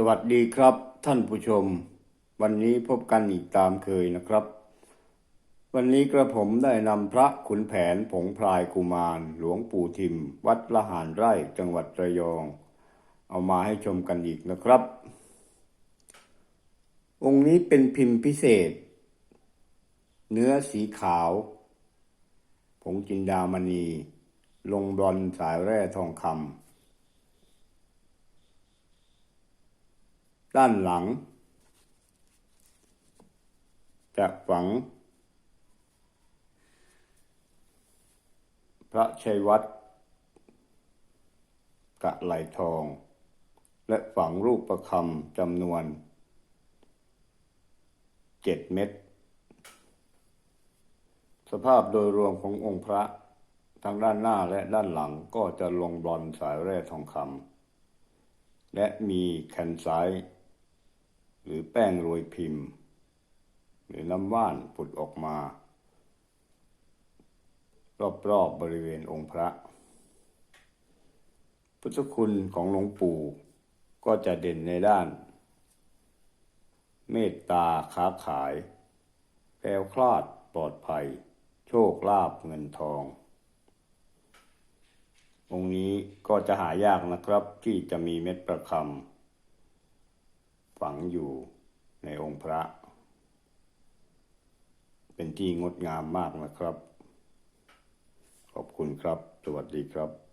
สวัสดีครับท่านผู้ชม วันนี้พบกันอีกตามเคยนะครับ วันนี้กระผมได้นำพระขุนแผนผงพรายกุมารหลวงปู่ทิม วัดละหารไร่จังหวัดระยอง เอามาให้ชมกันอีกนะครับ องค์นี้เป็นพิมพ์พิเศษ เนื้อสีขาว ผงจินดามณี ลงบอลสายแร่ทองคำ ด้านหลัง จะฝัง พระชัยวัดกะไหลทอง และฝังรูปประคำจำนวนเจ็ดเม็ดสภาพโดยรวมขององค์พระทั้งด้านหน้าและด้านหลังก็จะลงบอลสายแร่ทองคำและมีแคนไซ หรือแป้งโรยพิมพ์ หรือน้ำว่านผุดออกมา รอบๆบบริเวณองค์พระ พุทธคุณของหลวงปู่ก็จะเด่นในด้าน เมตตาค้าขายแคล้วคลาดปลอดภัย โชคลาภเงินทององค์นี้ก็จะหายากนะครับที่จะมีเม็ดประคำ ฝังอยู่ในองค์พระ เป็นที่งดงามมากนะครับ ขอบคุณครับ สวัสดีครับ